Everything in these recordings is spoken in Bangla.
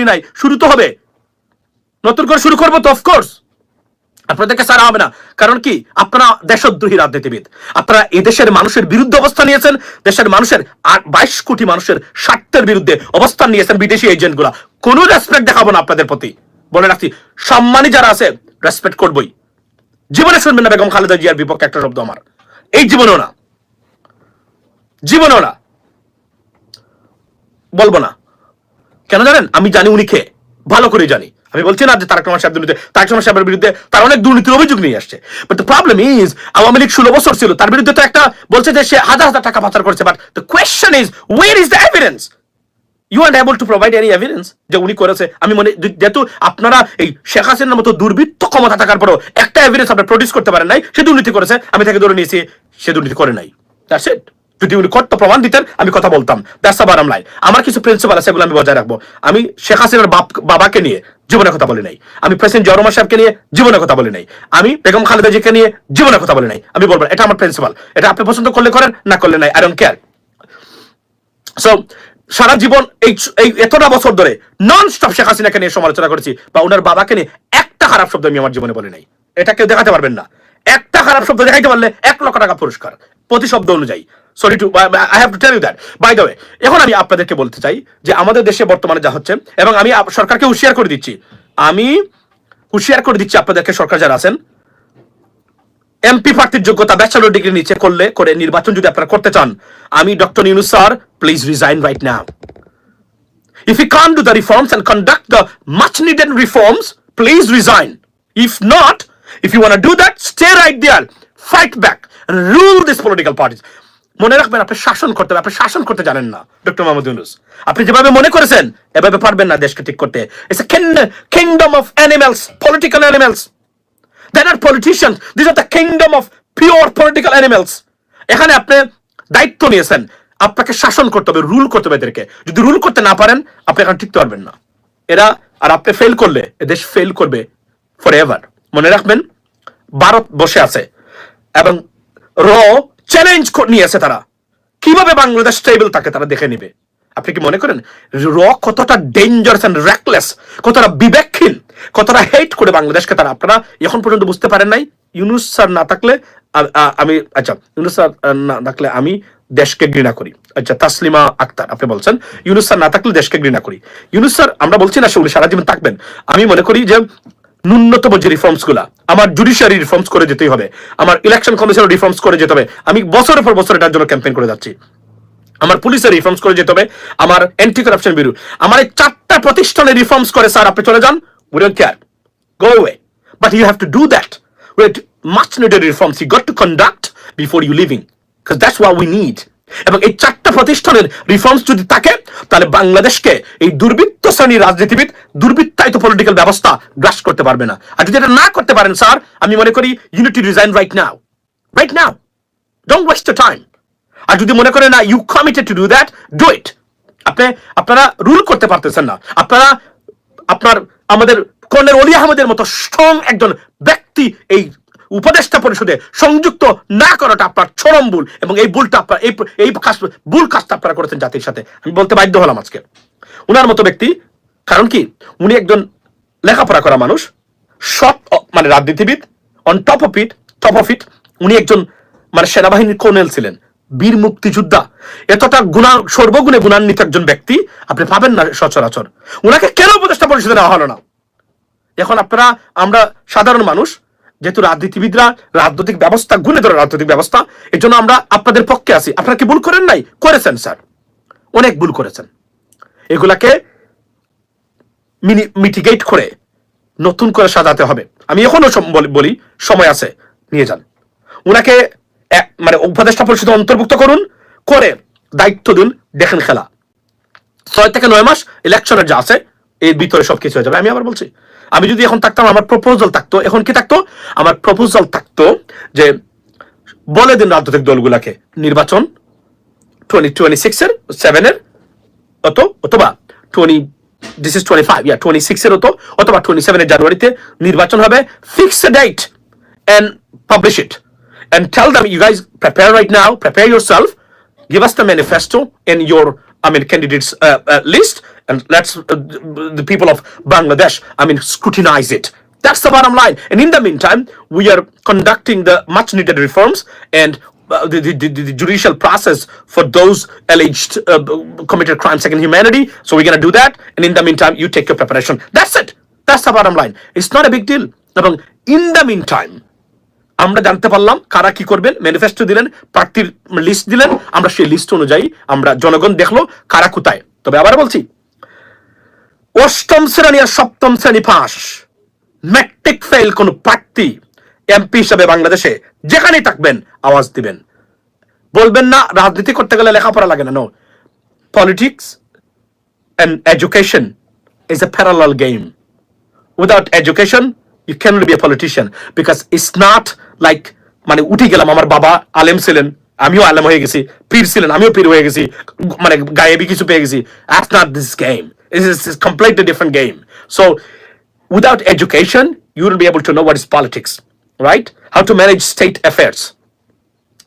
বলি নাই, শুরু তো হবে। নতুন করে শুরু করব তো অফকোর্স আপনাদেরকে সারা হবে না। কারণ কি? আপনারা দেশদ্রোহী রাজনীতিবিদ। আপনারা এদেশের মানুষের বিরুদ্ধে অবস্থান নিয়েছেন। দেশের মানুষের বাইশ কোটি মানুষের স্বার্থের বিরুদ্ধে অবস্থান নিয়েছেন বিদেশি এজেন্টগুলা। কোনো রেসপেক্ট দেখাবো না আপনাদের প্রতি। বলে রাখছি, সম্মানী যারা আছে রেসপেক্ট করবই। জীবনে শুনবেন না বেগম খালেদা জিয়ার বিপক্ষে একটা শব্দ আমার। এই জীবনেও না। জীবনেও না। বলব না। কেন জানেন? আমি জানি উনি কে ভালো করে জানি। আমি বলছি না যে তারক রহমান সাহেব দুর্নীতি তারক রহমান সাহেবের বিরুদ্ধে তার অনেক দুর্নীতির অভিযোগ নিয়ে আসছে। But the problem is Awami League ষোলো বছর ছিল, তার বিরুদ্ধে তো একটা বলছে যে সে হাজার হাজার টাকা পাচার করেছে। But the question is where is the evidence you are able to provide any evidence যে উনি করেছে। আমি মনে যেহেতু আপনারা এই শেখ হাসিনার মতো দুর্বৃত্ত ক্ষমতা থাকার পরও একটা এভিডেন্স আপনারা প্রডিউস করতে পারেন নাই, সে দুর্নীতি করেছে। আমি তাকে ধরে নিয়েছি, সে দুর্নীতি করে নাই। দ্যাটস ইট যদি উনি কর্ত প্রমাণ দিতেন, আমি কথা বলতাম। দ্যাটস বারাম লাইন আমার কিছু প্রিন্সিপাল আছে সেগুলো আমি বজায় রাখব। আমি শেখ হাসিনার বাপ, বাবাকে নিয়ে জীবনে কথা বলি নাই। আমি প্রেসিডেন্ট জরমা সাহেবকে নিয়ে জীবনে কথা বলি নাই। আমি বেগম খালেদা জিকে নিয়ে জীবনে কথা বলি নাই। আমি বলব এটা আমার প্রিন্সিপাল এটা আপনি পছন্দ করলে করেন, না করলে নাই আই ডোন্ট কেয়ার সো সারা জীবন এই এই এতটা বছর ধরে নন স্টপ শেখ হাসিনাকে নিয়ে সমালোচনা করেছি বা ওনার বাবাকে নিয়ে একটা খারাপ শব্দ আমি আমার জীবনে বলি নাই। এটা কেউ দেখাতে পারবেন না। একটা খারাপ শব্দ দেখাইতে পারলে এক লক্ষ টাকা পুরস্কার প্রতি শব্দ অনুযায়ী। Sorry to I have to tell you that by the way এখন আমি আপনাদেরকে বলতে চাই যে আমাদের দেশে বর্তমানে যা হচ্ছে এবং আমি সরকারকে হুঁশিয়ার করে দিচ্ছি আমি হুঁশিয়ার করে দিচ্ছি আপনাদেরকে সরকার যারা আছেন এমপি প্রার্থীর যোগ্যতা ব্যাচেলর ডিগ্রি নিচে করলে করে নির্বাচন যদি আপনারা করতে চান আমি doctor Yunus sir please resign right now If you can't do the reforms and conduct the much needed reforms, please resign. If not, if you want to do that, stay right there, fight back, and rule these political. মনে রাখবেন আপনি শাসন করতে হবে আপনি শাসন করতে জানেন না। ডক্টর মোহাম্মদ ইউনুস। আপনি যেভাবে মনে করেছেন এভাবে পারবেন না দেশকে ঠিক করতে। It's a kingdom of animals political animals They're not politicians. These are the kingdom of pure political animals. এখানে আপনি দায়িত্ব নিয়েছেন আপনাকে শাসন করতে হবে রুল করতে হবে এদেরকে। যদি রুল করতে না পারেন আপনি এখন টিকতে পারবেন না। এরা আর আপনি ফেল করলে এ দেশ ফেল করবে ফর এভার মনে রাখবেন ভারত বসে আছে এবং র চ্যালেঞ্জ নিয়ে আছে তারা। কীভাবে বাংলাদেশ স্টেবল থাকে তারা দেখে নিবে? আপনি কি মনে করেন? র কতটা ডেঞ্জারাস এন্ড র্যাকলেস কতটা বিবেকহীন, কতটা হেট করে বাংলাদেশকে তারা? আপনারা এখন পর্যন্ত বুঝতে পারেন নাই। ইউনুস স্যার না থাকলে আমি আচ্ছা ইউনুস স্যার না থাকলে আমি দেশকে ঘৃণা করি। আচ্ছা তাসলিমা আক্তার, আপনি বলছেন। ইউনুস স্যার না থাকলে দেশকে ঘৃণা করি। ইউনুস স্যার, আমরা বলছি না সেগুলি সারা জীবন থাকবেন। আমি মনে করি যে ন্যূনতম যে রিফর্মসগুলা, আমার জুডিশিয়ারি রিফর্মস করে যেতেই হবে, আমার ইলেকশন কমিশন রিফর্মস করে যেতে হবে, আমি বছরের পর বছর এটার জন্য ক্যাম্পেইন করে যাচ্ছি। আমার পুলিশের রিফর্মস করে যেতে হবে, আমার অ্যান্টি কারাপশন ব্যুরো আমার এই চারটা প্রতিষ্ঠানে রিফর্মস করে, স্যার, আপনি চলে যান we don't care go away but you have to do that with much needed reforms you got to conduct before you living that's what we need এবং এই চারটা প্রতিষ্ঠানের রিফর্মস যদি থাকে, তাহলে বাংলাদেশকে এই দুর্বৃত্ত শ্রেণির রাজনীতিবিদ, দুর্বৃত্তায়িত পলিটিক্যাল ব্যবস্থা গ্রাস করতে পারবে না। আর যদি এটা না করতে পারেন, স্যার, আমি মনে করি you need to resign right now right now don't waste time আর যদি মনে করেন, না you committed to do that do it আপনি, আপনারা রুল করতে পারতেছেন না। আপনারা, আপনার, আমাদের কর্নেল অলি আহমেদের মতো স্ট্রং একজন ব্যক্তি এই উপদেষ্টা পরিষদে সংযুক্ত না করাটা আপনার চরম ভুল এবং এই ভুলটা আপনার, এই এই কাজ ভুল কাজটা আপনারা করেছেন জাতির সাথে। আমি বলতে বাধ্য হলাম আজকে। উনার মতো ব্যক্তি, কারণ কি? উনি একজন লেখাপড়া করা মানুষ, সৎ মানে রাজনীতিবিদ on top of it top of it উনি একজন মানে সেনাবাহিনীর কর্নেল ছিলেন, বীর মুক্তিযোদ্ধা। এতটা গুণা সর্বগুণে গুণান্বিত একজন ব্যক্তি, আপনি পাবেন না সচরাচর। উনাকে কেন উপদেষ্টা পরিষদে নেওয়া হলো না? এখন আপনারা, আমরা সাধারণ মানুষ যেহেতু রাজনীতিবিদরা রাজনৈতিক ব্যবস্থা গুণে ধরে রাজনৈতিক ব্যবস্থা এই জন্য আমরা আপনাদের পক্ষে আছি। আপনারা কি ভুল করেন নাই? করেছেন, স্যার। অনেক ভুল করেছেন। এগুলাকে মিটিগেট করে নতুন করে সাজাতে হবে। আমি এখনও বলি- সময় আছে। নিয়ে যান। এক- মানে উপদেষ্টা পরিষদে অন্তর্ভুক্ত করুন, করে দায়িত্ব দিন, দেখেন খেলা। ছয় থেকে নয় মাস ইলেকশনের যা আছে এর ভিতরে সবকিছু হয়ে যাবে। আমি আবার বলছি, আমি যদি এখন থাকতাম, আমার প্রপোজাল থাকতো। এখন কি থাকতো? আমার প্রপোজাল থাকতো যে বলে দিন রাজনৈতিক দলগুলাকে, নির্বাচন টোয়েন্টি টোয়েন্টি অত, অথবা twenty this is twenty five yeah twenty অথবা টোয়েন্টি জানুয়ারিতে নির্বাচন হবে fix date and publish it and tell them you guys prepare right now prepare yourself give us the manifesto in your, I mean list and let's uh, the people of Bangladesh, I mean, scrutinize it. That's the bottom line. And in the meantime, we are conducting the much needed reforms and uh, the, the, the, judicial process for those alleged uh, committed crimes against humanity. So we're going to do that. And in the meantime, you take your preparation. That's it. That's the bottom line. It's not a big deal. এবং in the meantime, আমরা জানতে পারলাম কারা কি করবেন ম্যানিফেস্টো দিলেন প্রার্থীর লিস্ট দিলেন আমরা সেই লিস্ট অনুযায়ী আমরা জনগণ দেখল কারা কোথায় তবে আবার বলছি অষ্টম শ্রেণি আর সপ্তম শ্রেণি পাস। ম্যাট্রিক ফেল কোন প্রার্থী, এমপি হিসাবে বাংলাদেশে যেখানেই থাকবেন আওয়াজ দিবেন। বলবেন না, রাজনীতি করতে গেলে লেখাপড়া লাগে না no politics and education is a parallel game without education you can be a politician because it's not like মানে উঠে গেলাম, আমার বাবা আলেম ছিলেন, আমিও আলেম হয়ে গেছি, পীর ছিলেন, আমিও পীর হয়ে গেছি মানে গায়েবি কিছু পেয়ে গেছি। That's not this game it is a completely different game. So without education you will be able to know what is politics right? How to manage state affairs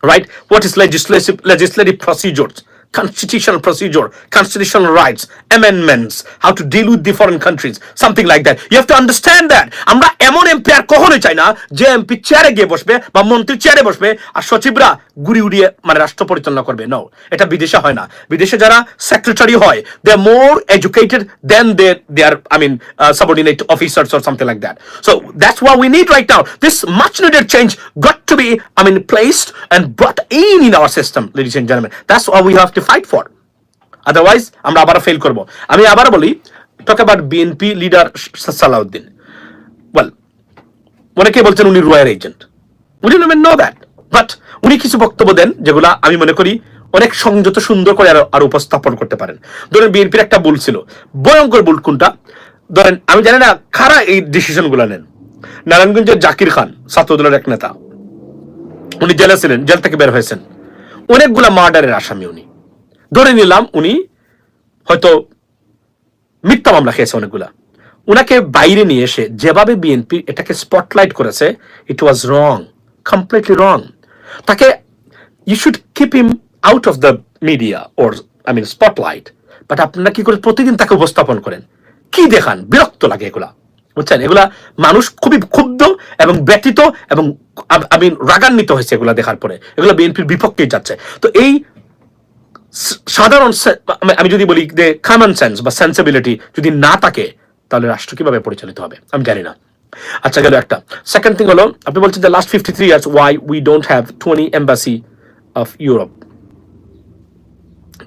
right? What is legislative legislative procedures, constitutional procedure, constitutional rights, amendments, how to deal with foreign countries, something like that. You have to understand that. আমরা এমন এমপি আর কখনোই চাই না যে এমপি চেয়ারে গিয়ে বসবে বা মন্ত্রী চেয়ারে বসবে আর সচিবরা গুড়ি উড়িয়ে মানে রাষ্ট্র পরিচালনা করবে নো এটা বিদেশে হয় না বিদেশে যারা সেক্রেটারি হয় they more educated than they they are I mean subordinate officers or something like that. So that's what we need right now. This much needed change got to be, I mean, placed and brought in in our system, ladies and gentlemen. That's what we have to fight for. Otherwise, আমরা আবার ফেল করব। আমি আবার বলি talk about BNP leader Salahuddin. Well অনেকে বলছেন উনি রয়্যাল এজেন্ট উনি নো দ্যাট বাট উনি কিছু বক্তব্য দেন যেগুলা আমি মনে করি অনেক সংযত সুন্দর করে আরও উপস্থাপন করতে পারেন। ধরেন বিএনপির একটা ভুল ছিল। ভয়ঙ্কর ভুল কোনটা? ধরেন আমি জানি না কারা এই ডিসিশনগুলা নেন। নারায়ণগঞ্জের জাকির খান ছাত্রদলের এক নেতা। উনি জেলে ছিলেন জেল থেকে বের হয়েছেন। অনেকগুলা মার্ডারের আসামি উনি। ধরে নিলাম উনি হয়তো মিথ্যা মামলা খেয়েছে অনেকগুলা। উনাকে বাইরে নিয়ে এসে যেভাবে বিএনপি এটাকে স্পটলাইট করেছে ইট ওয়াজ রং কমপ্লিটলি রং তাকে you should keep him out of the media or I mean spotlight but আপনারা কি করে প্রতিদিন তাকে উপস্থাপন করেন? কি দেখান? বিরক্ত লাগে এগুলা। বুঝছেন? এগুলা মানুষ খুবই ক্ষুব্ধ এবং ব্যতীত এবং আমি রাগান্বিত হয়েছে এগুলা দেখার পরে। এগুলো বিএনপির বিপক্ষেই যাচ্ছে। তো এই সাধারণ আমি- যদি বলি যে কমন সেন্স বা সেন্সিবিলিটি যদি না থাকে, তাহলে রাষ্ট্র কীভাবে পরিচালিত হবে? আমি জানি না। আচ্ছা গেল একটা। সেকেন্ড থিং হলো, আপনি বলছেন যে last fifty three years why we don't have twenty embassy of Europe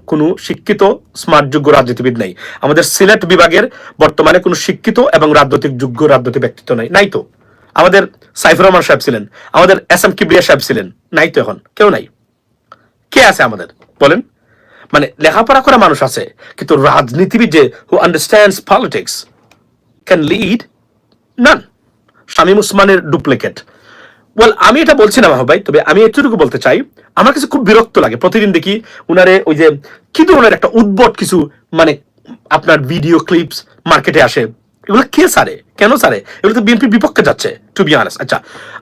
কোনো শিক্ষিত স্মার্ট যোগ্য রাজনীতিবিদ নেই। আমাদের সিলেট বিভাগের বর্তমানে কোনো শিক্ষিত এবং রাজনৈতিক যোগ্য রাজনৈতিক ব্যক্তিত্ব নাই। নাই তো। আমাদের সাইফুর রহমান সাহেব ছিলেন। আমাদের এস এম কিবরিয়া সাহেব ছিলেন। নাই তো এখন। কেউ নাই। কে আছে আমাদের? বলেন। মানে লেখাপড়া করা মানুষ আছে, কিন্তু রাজনীতিবিদ যে who understands politics can lead none Shamim উসমানের ডুপ্লিকেট ওয়েল আমি এটা বলছি না ভাই, তবে আমি এতটুকু বলতে চাই, আমার কাছে খুব বিরক্ত লাগে। প্রতিদিন দেখি উনারে ওই যে কি ধরনের একটা উদ্ভট কিছু মানে আপনার ভিডিও ক্লিপস মার্কেটে আসে। এগুলো কে সারে? কেন সারে? এগুলো তো বিএনপির বিপক্ষে যাচ্ছে টু বি অনেস্ট আচ্ছা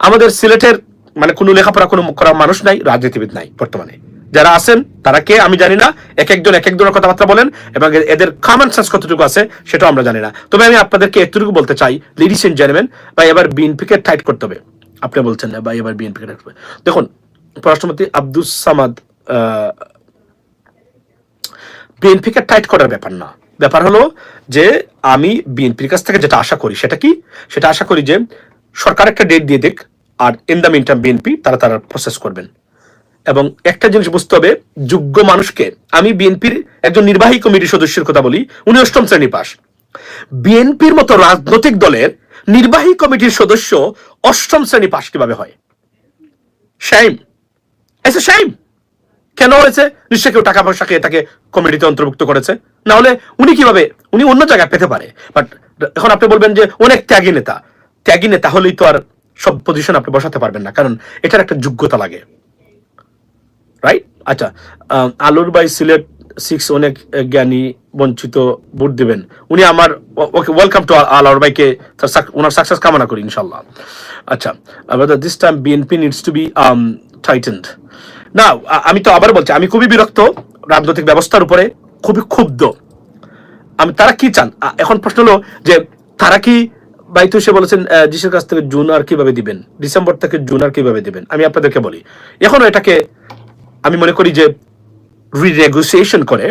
আমাদের সিলেটের মানে কোনো লেখাপড়া কোনো করা মানুষ নাই, রাজনীতিবিদ নাই বর্তমানে। যারা আছেন, তারা কে আমি জানি না। এক একজন, এক এক ধরনের কথাবার্তা বলেন এবং এদের কমন সেন্স কতটুকু আছে সেটাও আমরা জানি না। তবে আমি আপনাদেরকে এতটুকু বলতে চাই লেডিস এন্ড জেন্টলম্যান বা এবার বিএনপিকে টাইট করতে হবে। আপনি বলছেন না বা এবার বিএনপিকে টাইট করতে হবে। দেখুন, পররাষ্ট্রমন্ত্রী আব্দুস সামাদ বিএনপিকে টাইট করার ব্যাপার না। ব্যাপার হলো যে, আমি বিএনপির কাছ থেকে যেটা আশা করি, সেটা কি? সেটা আশা করি যে, সরকার একটা ডেট দিয়ে দিক, আর in the meantime BNP তারা তারা প্রসেস করবেন। এবং একটা জিনিস বুঝতে হবে, যোগ্য মানুষকে, আমি বিএনপির একজন নির্বাহী কমিটির সদস্যের কথা বলি, উনি অষ্টম শ্রেণি পাস। বিএনপির মতো রাজনৈতিক দলের নির্বাহী কমিটির সদস্য অষ্টম শ্রেণি পাস কীভাবে হয়? শাইম এসে শাইম কেন হয়েছে? নিশ্চয় কেউ টাকা পয়সা খেয়ে তাকে কমিটিতে অন্তর্ভুক্ত করেছে? না হলে উনি কীভাবে, উনি অন্য জায়গায় পেতে পারে। বাট এখন আপনি বলবেন যে অনেক ত্যাগী নেতা। ত্যাগী নেতা হলেই তো আর সব পজিশন আপনি বসাতে পারবেন না, কারণ এটার একটা যোগ্যতা লাগে। রাইট আচ্ছা আলুর বাই সিলেট সিক্স অনেক জ্ঞানী, বঞ্চিত, ভোট দিবেন। উনি আমার, ওকে ওয়েলকাম টু আলোর বাইকে ওনার সাকসেস কামনা করি ইনশাল্লাহ আচ্ছা this time BNP needs to be tightened না আমি তো আবার বলছি, আমি খুবই বিরক্ত রাজনৈতিক ব্যবস্থার উপরে, খুবই ক্ষুব্ধ। আমি, তারা কি চান? এখন প্রশ্ন হলো যে, তারা কি বাইতু সে বলেছেন যিশুর কাছ থেকে জুন আর কীভাবে দিবেন? ডিসেম্বর থেকে জুন আর কীভাবে দিবেন? আমি আপনাদেরকে বলি, এখনও এটাকে আমি মনে করি যে রিনেগোসিয়েশন করে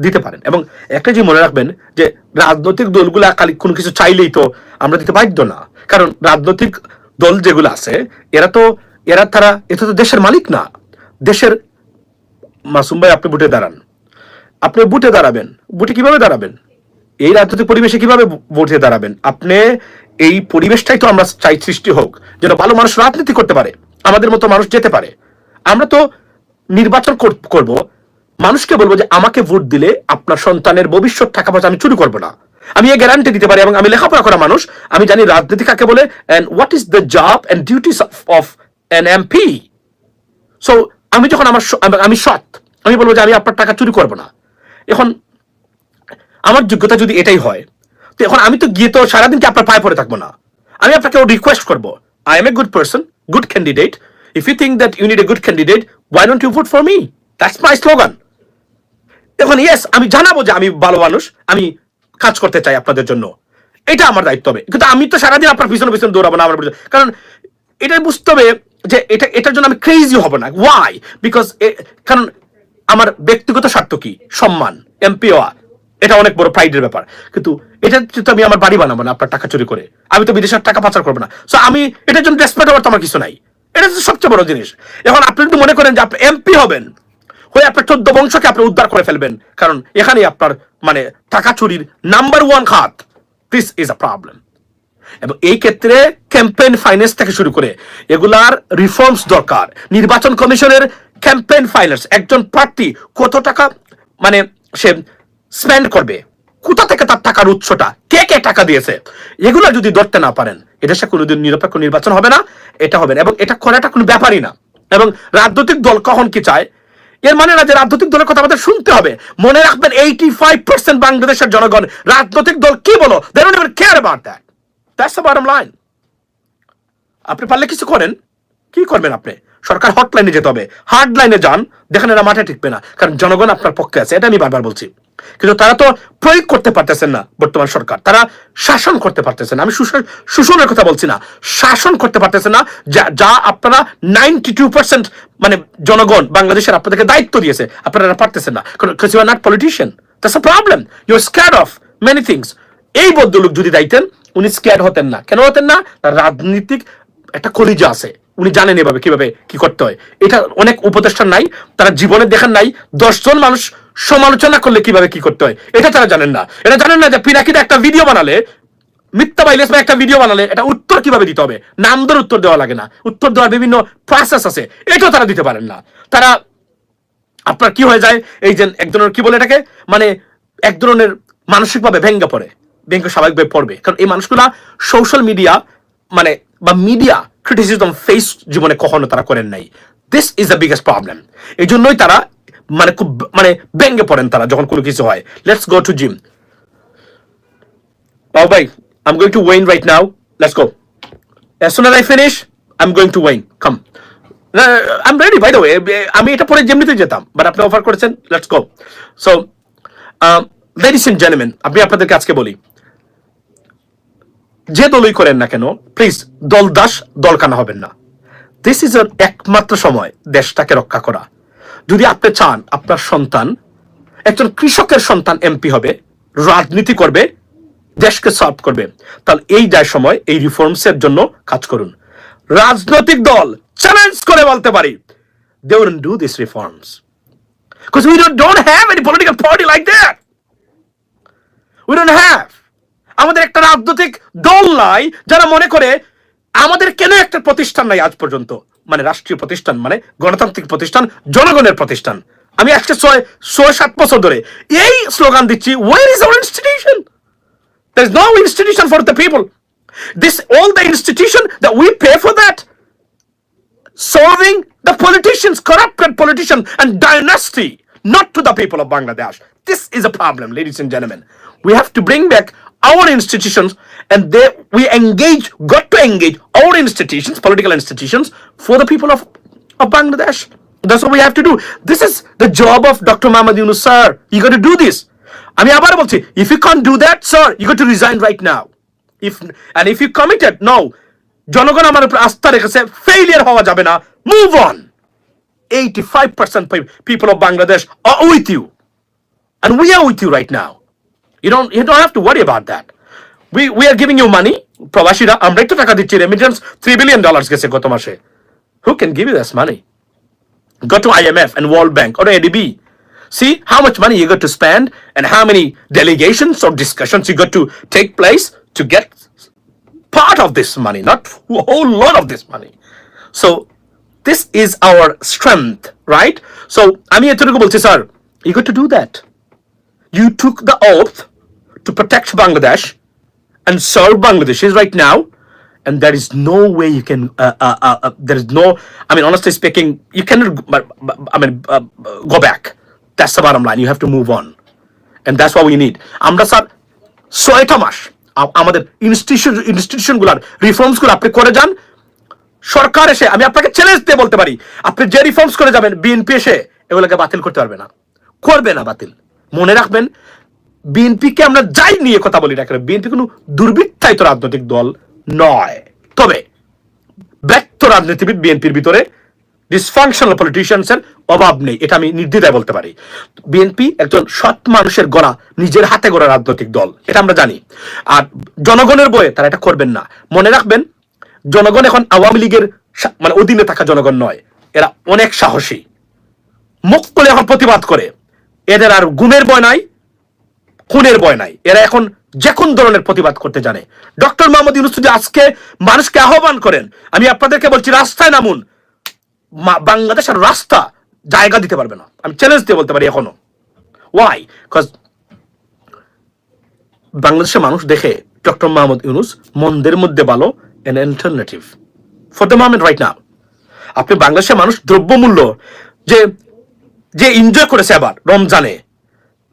দিতে পারেন। এবং একটা যে মনে রাখবেন যে রাজনৈতিক দলগুলা খালি কোনো কিছু চাইলেই তো আমরা দিতে বাধ্য না। কারণ রাজনৈতিক দল যেগুলো আছে, এরা তো, এরা তারা এটা তো দেশের মালিক না। দেশের, মাসুম ভাই, আপনি বুটে দাঁড়ান। আপনি বুটে দাঁড়াবেন। বুটে কীভাবে দাঁড়াবেন? এই রাজনৈতিক পরিবেশে কীভাবে বুটে দাঁড়াবেন? আপনি এই পরিবেশটাই তো আমরা চাই সৃষ্টি হোক, যেন ভালো মানুষ রাজনীতি করতে পারে। আমাদের মতো মানুষ যেতে পারে। আমরা তো নির্বাচন কর- করব, মানুষকে বলব যে আমাকে ভোট দিলে আপনার সন্তানের ভবিষ্যৎ টাকা পয়সা আমি চুরি করব না। আমি এই গ্যারান্টি দিতে পারি এবং আমি লেখাপড়া করা মানুষ। আমি জানি রাজনীতি কাকে বলে and what is the job and duties of an MP so আমি যখন আমার আমি- আমি সৎ, আমি বলব যে আমি আপনার টাকা চুরি করব না। এখন, আমার যোগ্যতা যদি এটাই হয়, তো এখন আমি তো গিয়ে তো সারাদিন কি আপনার পায়ে পড়ে থাকব না? আমি আপনাকে রিকোয়েস্ট করব I am a good person good candidate if you think that you need a good candidate why don't you vote for me that's my slogan এখন ইয়েস আমি জানাব যে আমি ভালো মানুষ, আমি কাজ করতে চাই আপনাদের জন্য। এটা আমার দায়িত্ব হবে। কিন্তু আমি তো সারাদিন আপনার পিছনে পিছনে দৌড়াবো না, আমার কারণ এটা বুঝতে হবে যে এটা, এটার জন্য আমি ক্রেজি হব না। ওয়াই বিকজ কারণ আমার ব্যক্তিগত স্বার্থ কি? সম্মান এমপি এটা অনেক বড় প্রাইডের ব্যাপার। কিন্তু এটা তো আমি আমার বাড়ি বানাবো না আপনার টাকা চুরি করে। আমি তো বিদেশের টাকা পাচার করব না। সো আমি এটার জন্য ডেসপারেট হওয়ার তো আমার কিছু নাই। এটা হচ্ছে সবচেয়ে বড় জিনিস। এখন আপনি যদি মনে করেন যে আপনি এমপি হবেন, হয়ে আপনার চোদ্দ বংশকে আপনি উদ্ধার করে ফেলবেন, কারণ এখানেই আপনার মানে টাকা চুরির নাম্বার ওয়ান খাত। দিস ইজ আ প্রবলেম এবং এই ক্ষেত্রে ক্যাম্পেইন ফাইন্যান্স থেকে শুরু করে এগুলার রিফর্মস দরকার। নির্বাচন কমিশনের ক্যাম্পেইন ফাইন্যান্স একজন প্রার্থী কত টাকা মানে সে স্পেন্ড করবে? কোথা থেকে তার টাকার উৎসটা? কে কে টাকা দিয়েছে? এগুলো যদি ধরতে না পারেন এদেশে কোনোদিন নিরপেক্ষ নির্বাচন হবে না, এটা হবে না। এবং এটা করাটা কোনো ব্যাপারই না। এবং রাজনৈতিক দল কখন কি চায়? এর মানে না যে রাজনৈতিক দলের কথা আমাদের শুনতে হবে। মনে রাখবেন এইটি ফাইভ পার্সেন্ট বাংলাদেশের জনগণ রাজনৈতিক দল কি বলো? Care about that that's line আপনি পারলে কিছু করেন। কি করবেন আপনি? সরকার হটলাইনে যেতে হবে। হার্ড লাইনে যান, দেখেন এরা মাঠে টিকবে না। কারণ জনগণ আপনার পক্ষে আছে, এটা আমি বারবার বলছি। কিন্তু তারা তো প্রয়োগ করতে পারতেছেন না বর্তমান সরকার। তারা শাসন করতে পারতেছেন আমি শোষণের কথা বলছি না। শাসন করতে পারতেছেন না, যা আপনারা নাইনটি টু পার্সেন্ট মানে জনগণ বাংলাদেশের আপনাদেরকে দায়িত্ব দিয়েছে, আপনারা পারতেছেন না। কারণ you are not politician that's a problem you are scared of many things এই ভদ্রলোক যদি দায়িতেন উনি স্ক্যাড হতেন না। কেন হতেন না? রাজনীতিক একটা কলিজা আছে। উনি জানেন এভাবে, কীভাবে কি করতে হয়। এটা অনেক উপদেষ্টা নাই, তারা জীবনে দেখেন নাই, দশজন মানুষ সমালোচনা করলে কীভাবে কি করতে হয়। এটা তারা জানেন না। এটা জানেন না যে পিনাকিটা একটা ভিডিও বানালে, মিথ্যা বাইলেস একটা ভিডিও বানালে, এটা উত্তর কীভাবে দিতে হবে? নাম ধরে উত্তর দেওয়া লাগে না। উত্তর দেওয়ার বিভিন্ন প্রসেস আছে। এটাও তারা দিতে পারেন না। তারা, আপনার কি হয়ে যায়? এই যে এক ধরনের কি বলে এটাকে? মানে এক ধরনের মানসিকভাবে ভেঙ্গে পড়ে। ভেঙ্গে স্বাভাবিকভাবে পড়বে। কারণ এই মানুষগুলা সোশ্যাল মিডিয়া মানে বা মিডিয়া ক্রিটিসিজম ফেস জীবনে কখনো তারা করেন নাই this is the biggest problem এই জন্যই তারা মানে খুব মানে ভেঙ্গে পড়েন তারা যখন কোনো কিছু হয় let's go to gym Pao bhai, I'm going to Wayne right now. Let's go. As soon as I finish, I'm going to Wayne. Come. Uh, I'm ready, by the way. আমি এটা পরে যেমনিতে যেতাম বাট আপনি অফার করেছেন let's go so ladies and gentleman আমি আপনাদেরকে আজকে বলি যে দলই করেন না কেন প্লিজ দল দাস দলকানা হবেন না দিস ইজ একমাত্র সময় দেশটাকে রক্ষা করা যদি আপনি চান আপনার সন্তান একজন কৃষকের সন্তান এমপি হবে রাজনীতি করবে দেশকে সার্ভ করবে তাহলে এই যায় সময় এই রিফর্মস এর জন্য কাজ করুন রাজনৈতিক দল চ্যালেঞ্জ করে বলতে পারি they wouldn't do this reforms we don't, don't have any political party like that. We don't have. আমাদের একটা রাজনৈতিক দল নাই যারা মনে করে আমাদের কেন একটা প্রতিষ্ঠান নাই আজ পর্যন্ত মানে রাষ্ট্রীয় প্রতিষ্ঠান মানে গণতান্ত্রিক প্রতিষ্ঠান জনগণের প্রতিষ্ঠান আমি আজকে ছয় ছয় সাত বছর ধরে এই স্লোগান দিচ্ছি war is our institution There's no institution for the people. This all the institution that we pay for that. Serving the politicians, corrupted politicians and dynasty, not to the people of Bangladesh. This is a problem, ladies and gentlemen. We have to bring back our institutions and they we engage, got to engage our institutions, political institutions, for the people of, of Bangladesh. That's what we have to do. This is the job of Dr. Muhammad Yunus, sir. You got to do this. আমি আবার বলছি if you can do that sir you go to resign right now if and if you committed no জনগণ আমার উপর আস্থা রেখেছে ফেইলিয়ার হওয়া যাবে না move on 85% people of Bangladesh are with you. And we are with you right now. You don't you don't have to worry about that. We we are giving you money. প্রবাসীরা আমরা একটু টাকা দিচ্ছি রেমিটেন্স থ্রি বিলিয়ন ডলার্স গেছে গত মাসে who can give you this money go to IMF and World Bank or ADB. See how much money you got to spend and how many delegations or discussions you got to take place to get part of this money, not a whole lot of this money. So this is our strength, right? So আমি এতটুকু বলছি sir you got to do that. You took the oath to protect Bangladesh and serve Bangladeshis right now, and there is no way you can. Uh, uh, uh, uh, there is no. I mean, honestly speaking, you cannot. I mean, uh, go back. That's the bottom line. You have to move on, and that's what we need. আমরা স্যার ছয়টা মাস আমাদের ইনস্টিটিউশন ইনস্টিটিউশনগুলোর রিফর্মসগুলো আপনি করে যান সরকার এসে আমি আপনাকে চ্যালেঞ্জ দিয়ে বলতে পারি আপনি যে রিফর্মস করে যাবেন বিএনপি এসে এগুলোকে বাতিল করতে পারবে না করবে না বাতিল মনে রাখবেন বিএনপিকে আমরা যাই নিয়ে কথা বলি না কেন? বিএনপি কোনো দুর্বৃত্তায়িত রাজনৈতিক দল নয়। তবে ব্যক্ত রাজনীতিবিদ বিএনপির ভিতরে ডিসফাংশনাল পলিটিশিয়ানসের অভাব নেই, এটা আমি নির্দ্বিধায় বলতে পারি। বিএনপি একজন সৎ মানুষের গড়া নিজের হাতে গড়া রাজনৈতিক দল, এটা আমরা জানি। আর জনগণের বয়ে তারা এটা করবেন না। মনে রাখবেন, জনগণ এখন আওয়ামী লীগের মানে অধীনে থাকা জনগণ নয়, এরা অনেক সাহসী। মুখ করে এখন প্রতিবাদ করে। এদের আর গুণের বয় নাই খুনের ভয় নাই। এরা এখন যে কোন ধরনের প্রতিবাদ করতে জানে। ডক্টর মোহাম্মদ ইউনুস যদি আজকে মানুষকে আহ্বান করেন, আমি আপনাদেরকে বলছি, রাস্তায় নামুন। বাংলাদেশের রাস্তা জায়গা দিতে পারবে না। আমি চ্যালেঞ্জ দিয়ে বলতে পারি এখনও। ওয়াই কজ বাংলাদেশের মানুষ দেখে ডক্টর মোহাম্মদ ইউনুস মন্দের মধ্যে ভালো an alternative for the moment right now আপনি বাংলাদেশের মানুষ দ্রব্যমূল্য যে যে এনজয় করেছে আবার রমজানে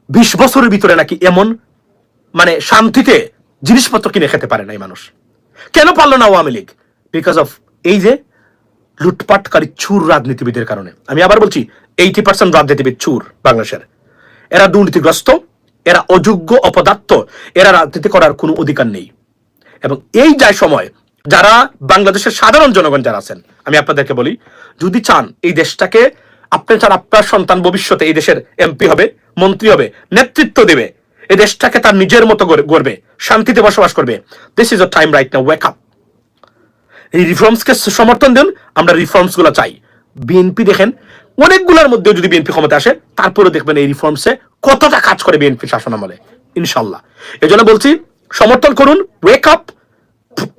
বিশ বছরের ভিতরে নাকি এমন মানে শান্তিতে জিনিসপত্র কিনে খেতে পারে না এই মানুষ। কেন পারল না আওয়ামী লীগ? বিকজ অফ এই যে লুটপাটকারী চুর রাজনীতিবিদের কারণে। আমি আবার বলছি এইটি পার্সেন্ট রাজনীতিবিদ চুর বাংলাদেশের। এরা দুর্নীতিগ্রস্ত, এরা অযোগ্য, অপদার্থ, এরা রাজনীতি করার কোনো অধিকার নেই। এবং এই যায় সময় যারা বাংলাদেশের সাধারণ জনগণ যারা আছেন, আমি আপনাদেরকে বলি, যদি চান এই দেশটাকে আপনি চান আপনার সন্তান ভবিষ্যতে এই দেশের এমপি হবে, মন্ত্রী হবে, নেতৃত্ব দেবে। এই দেশটাকে তার নিজের মতো গড়বে, শান্তিতে বসবাস করবে। দিস ইজ টাইম রাইট না ওয়েক আপ এই রিফর্মসকে সমর্থন দেন, আমরা রিফর্মসগুলো চাই বিএনপি দেখেন, অনেকগুলোর মধ্যেও যদি বিএনপি ক্ষমতা আসে তারপরে দেখবেন এই রিফর্মসে কতটা কাজ করে বিএনপি শাসন আমলে ইনশাল্লাহ এই জন্য বলছি, সমর্থন করুন wake up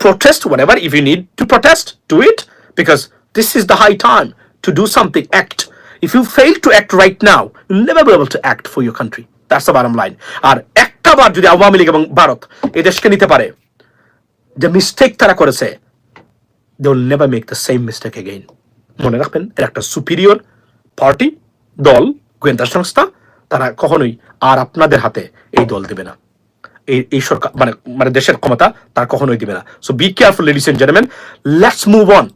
protest whatever, if you need to protest, do it, because this is the high time to do something, act. If you fail to act right now, you'll never be able to act for your country. That's the bottom line. আর একটা বার যদি আওয়ামী লীগ এবং ভারত এই দেশকে নিতে পারে, যে মিস্টেক তারা করেছে, they will never make the same mistake again. মনে রাখবেন, এর একটা সুপিরিয়র পার্টি দল, গোয়েন্দা সংস্থা, তারা কখনোই আর আপনাদের হাতে এই দল দেবে না। এই এই সরকার মানে মানে দেশের ক্ষমতা তার কখনোই দিবে না। So be careful ladies and gentleman let's move on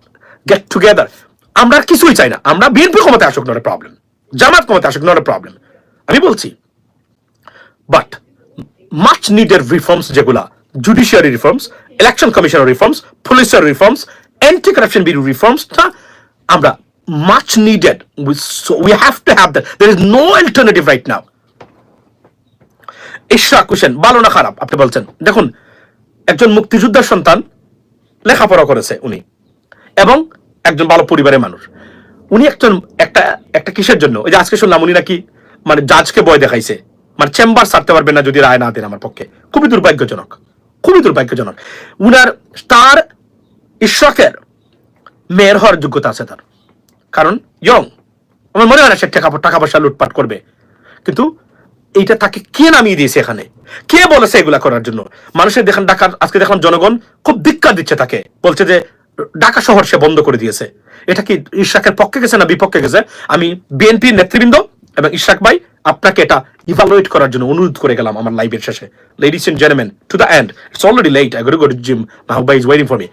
get together আমরা কিছুই চাই না। আমরা বিএনপি ক্ষমতা আসুক নট প্রবলেম জামাত ক্ষমতা আসুক নট প্রবলেম আমি বলছি বাট মাচ নিডেড রিফর্মস যেগুলা judiciary reforms election commissioner reforms পুলিশের রিফর্মস অ্যান্টি কারাপশন বিউরো রিফর্মসটা আমরা much needed we have to have that there is no alternative right now Ishraq Hossain, ভালো না খারাপ, আপনি বলছেন। দেখুন, একজন মুক্তিযোদ্ধার সন্তান লেখাপড়া করেছে উনি। এবং একজন ভালো পরিবারের মানুষ। উনি একজন, একটা একটা কিসের জন্য? ওই যে আজকে শুনলাম উনি নাকি মানে জাজকে ভয় দেখাইছে। মানে চেম্বার ছাড়তে পারবেন না যদি রায় না দেন আমার পক্ষে। খুবই দুর্ভাগ্যজনক। খুবই দুর্ভাগ্যজনক। উনার, তার, ইশরাকের মেয়ের হওয়ার যোগ্যতা আছে তার। কারণ ইয়ং আমার মনে হয় না সে টাকা টাকা পয়সা লুটপাট করবে। কিন্তু এইটা তাকে কে নামিয়ে দিয়েছে এখানে? কে বলেছে এগুলা করার জন্য? মানুষের দেখেন ডাকার আজকে দেখেন জনগণ খুব ধিক্কার দিচ্ছে তাকে। বলছে যে ঢাকা শহর সে বন্ধ করে দিয়েছে। এটা কি ইশাকের পক্ষে গেছে না বিপক্ষে গেছে? আমি বিএনপি নেতৃবৃন্দ এবং ইশাক ভাই, আপনাকে এটা ইভালুয়েট করার জন্য অনুরোধ করে গেলাম আমার লাইভের শেষে। Ladies and gentleman to the end it's already late I go to gym Mahbub ভাই ইজ ওয়েটিং ফর মি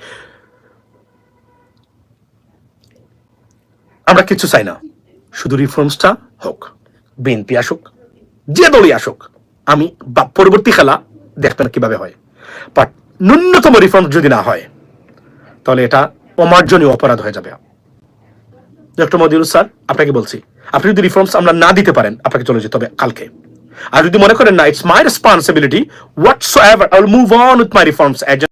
আমরা কিছু চাই না। শুধু রিফর্মসটা হোক, বিএনপি আসুক, যে দলই আসুক, আমি পরবর্তী খেলা দেখবেন কীভাবে হয়। বাট ন্যূনতম রিফর্ম যদি না হয় তাহলে এটা অমার্জনীয় অপরাধ হয়ে যাবে। ডক্টর মদিউল স্যার, আপনাকে বলছি, আপনি যদি রিফর্মস আমরা না দিতে পারেন, আপনাকে চলে যেতে হবে কালকে। আর যদি মনে করেন না it's my responsibility whatsoever I will move on with my reforms